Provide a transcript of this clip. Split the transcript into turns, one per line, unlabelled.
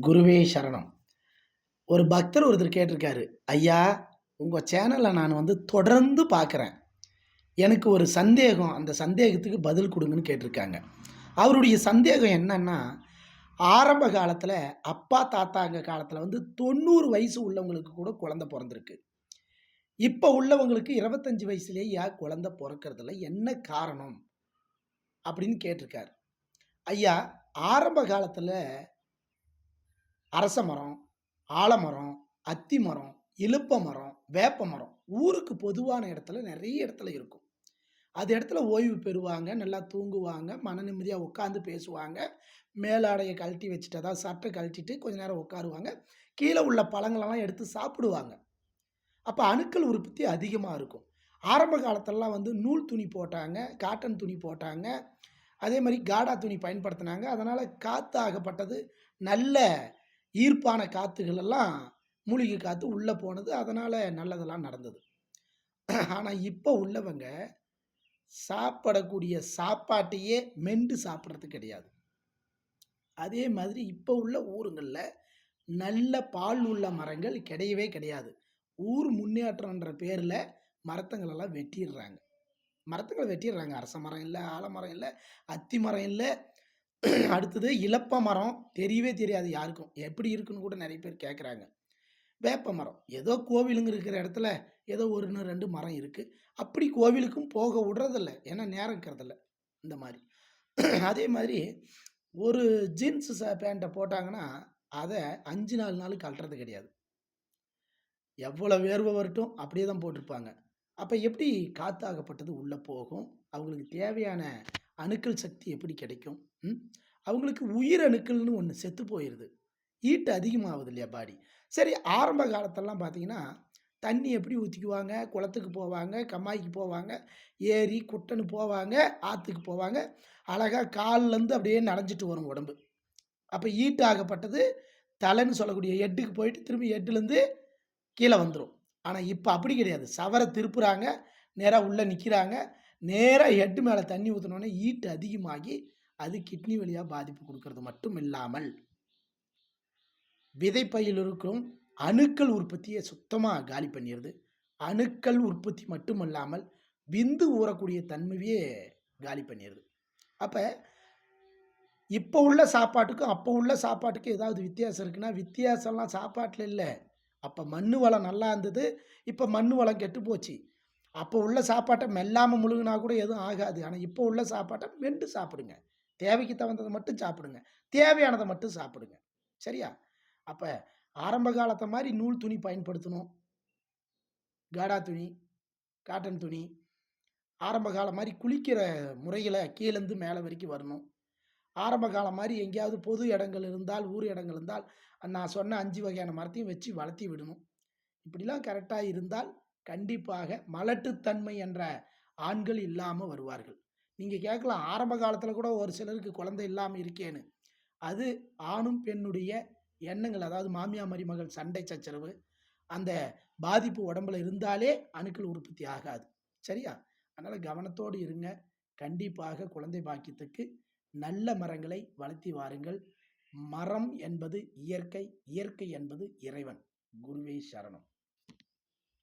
குருவே சரணம். ஒரு பக்தர் ஒருத்தர் கேட்டிருக்காரு ஐயா உங்கள் சேனலில் நான் வந்து தொடர்ந்து பார்க்குறேன் எனக்கு ஒரு சந்தேகம் அந்த சந்தேகத்துக்கு பதில் கொடுங்கன்னு கேட்டிருக்காங்க. அவருடைய சந்தேகம் என்னன்னா ஆரம்ப காலத்தில் அப்பா தாத்தாங்க காலத்தில் வந்து தொண்ணூறு வயசு உள்ளவங்களுக்கு கூட குழந்தை பிறந்திருக்கு. இப்போ உள்ளவங்களுக்கு இருபத்தஞ்சி வயசுலேயே ஏன் குழந்தை பிறக்கிறதுல என்ன காரணம்? அப்படின்னு கேட்டிருக்காரு. ஐயா ஆரம்ப காலத்தில் அரச மரம் ஆலமரம் அத்தி மரம் இழுப்ப மரம் வேப்ப மரம் ஊருக்கு பொதுவான இடத்துல நிறைய இடத்துல இருக்கும். அது இடத்துல ஓய்வு பெறுவாங்க நல்லா தூங்குவாங்க மன நிம்மதியாக உட்காந்து பேசுவாங்க. மேலாடையை கழட்டி வச்சுட்டு அதாவது சட்டை கழட்டிட்டு கொஞ்ச நேரம் உட்காருவாங்க. கீழே உள்ள பழங்களெல்லாம் எடுத்து சாப்பிடுவாங்க. அப்போ அணுக்கள் உற்பத்தி அதிகமாக இருக்கும். ஆரம்ப காலத்திலலாம் வந்து நூல் துணி போட்டாங்க காட்டன் துணி போட்டாங்க. அதே மாதிரி காடா துணி பயன்படுத்தினாங்க. அதனால் காத்தாகப்பட்டது நல்ல ஈர்ப்பான காற்றுகள் எல்லாம் மூலிகை காற்று உள்ளே போனது. அதனால் நல்லதெல்லாம் நடந்தது. ஆனால் இப்போ உள்ளவங்க சாப்பிடக்கூடிய சாப்பாட்டையே மென்று சாப்பிட்றது கிடையாது. அதே மாதிரி இப்போ உள்ள ஊருங்களில் நல்ல பால் உள்ள மரங்கள் கிடையவே கிடையாது. ஊர் முன்னேற்றம்ன்ற பேரில் மரத்தங்களெல்லாம் வெட்டிடுறாங்க. மரத்துங்களை வெட்டிடுறாங்க. அரச மரம் இல்லை ஆலமரம் இல்லை அத்தி மரம் இல்லை அடுத்தது இலப்ப மரம் தெரியவே தெரியாது யாருக்கும். எப்படி இருக்குன்னு கூட நிறைய பேர் கேட்குறாங்க. வேப்ப மரம். ஏதோ கோவிலுங்க இருக்கிற இடத்துல ஏதோ ஒன்று ரெண்டு மரம் இருக்குது அப்படி கோவிலுக்கும் போக விடுறதில்ல. ஏன்னா நேரம் இருக்கிறதில்ல இந்த மாதிரி. அதே மாதிரி ஒரு ஜீன்ஸு ச பேண்ட்டை போட்டாங்கன்னா அதை அஞ்சு நாலு நாள் கழட்டுறது கிடையாது. எவ்வளோ வேர்வை வரட்டும் அப்படியே தான் போட்டிருப்பாங்க. அப்போ எப்படி காத்தாகப்பட்டது உள்ளே போகும்? அவங்களுக்கு தேவையான அணுக்கள் சக்தி எப்படி கிடைக்கும்? அவங்களுக்கு உயிர் அணுக்கள்னு ஒன்று செத்து போயிடுது ஈட்டு அதிகமாகுது இல்லையா பாடி? சரி ஆரம்ப காலத்தெல்லாம் பார்த்தீங்கன்னா தண்ணி எப்படி ஊற்றிக்குவாங்க குளத்துக்கு போவாங்க கம்மாய்க்கு போவாங்க ஏரி குட்டைன்னு போவாங்க ஆற்றுக்கு போவாங்க. அழகாக கால்லேருந்து அப்படியே நனைஞ்சிட்டு வரும் உடம்பு. அப்போ ஈட்டு ஆகப்பட்டது தலைன்னு சொல்லக்கூடிய எட்டுக்கு போயிட்டு திரும்பி எட்டுலேருந்து கீழே வந்துடும் ஆனால் இப்போ அப்படி கிடையாது. சவரை திருப்புறாங்க நேராக உள்ளே நிற்கிறாங்க நேராக ஹெட்டு மேலே தண்ணி ஊற்றினோடனே ஈட்டு அதிகமாகி அது கிட்னி வழியாக பாதிப்பு கொடுக்கறது மட்டும் இல்லாமல் விதைப்பையில் இருக்கும் அணுக்கள் உற்பத்தியை சுத்தமாக காலி பண்ணிடுது அணுக்கள் உற்பத்தி மட்டும் இல்லாமல் விந்து ஊறக்கூடிய தன்மையே காலி பண்ணிடுது அப்போ இப்போ உள்ள சாப்பாட்டுக்கும் அப்போ உள்ள சாப்பாட்டுக்கும் ஏதாவது வித்தியாசம் இருக்குன்னா வித்தியாசம்லாம் சாப்பாட்டில் இல்லை. அப்போ மண் வளம் நல்லா இருந்தது இப்போ மண் வளம் கெட்டு போச்சு. அப்போ உள்ள சாப்பாட்டை மெல்லாமல் முழுகினா கூட எதுவும் ஆகாது. ஆனால் இப்போ உள்ள சாப்பாட்டை மென்று சாப்பிடுங்க. தேவைக்கு தகுந்ததை மட்டும் சாப்பிடுங்க. தேவையானதை மட்டும் சாப்பிடுங்க. சரியா? அப்போ ஆரம்ப காலத்தை மாதிரி நூல் துணி பயன்படுத்தணும். காடா துணி காட்டன் துணி ஆரம்ப காலம் மாதிரி குளிக்கிற முறையில் கீழேருந்து மேலே வரைக்கும் வரணும். ஆரம்ப காலம் மாதிரி எங்கேயாவது பொது இடங்கள் இருந்தால் ஊர் இடங்கள் இருந்தால் நான் சொன்ன அஞ்சு வகையான மரத்தையும் வச்சு வளர்த்தி விடணும். இப்படிலாம் கரெக்டாக இருந்தால் கண்டிப்பாக மலட்டுத்தன்மை என்ற ஆண்கள் இல்லாமல் வருவார்கள். நீங்கள் கேட்கலாம் ஆரம்ப காலத்தில் கூட ஒரு சிலருக்கு குழந்தை இல்லாமல் இருக்கேன்னு. அது ஆணும் பெண்ணுடைய எண்ணங்கள் அதாவது மாமியா மருமகள் சண்டை சச்சரவு அந்த பாதிப்பு உடம்புல இருந்தாலே அணுக்கள் உற்பத்தி ஆகாது. சரியா? அதனால் கவனத்தோடு இருங்க. கண்டிப்பாக குழந்தை பாக்கியத்துக்கு நல்ல மரங்களை வளர்த்தி வாருங்கள். மரம் என்பது இயற்கை இயற்கை என்பது இறைவன். குருவே சரணம்.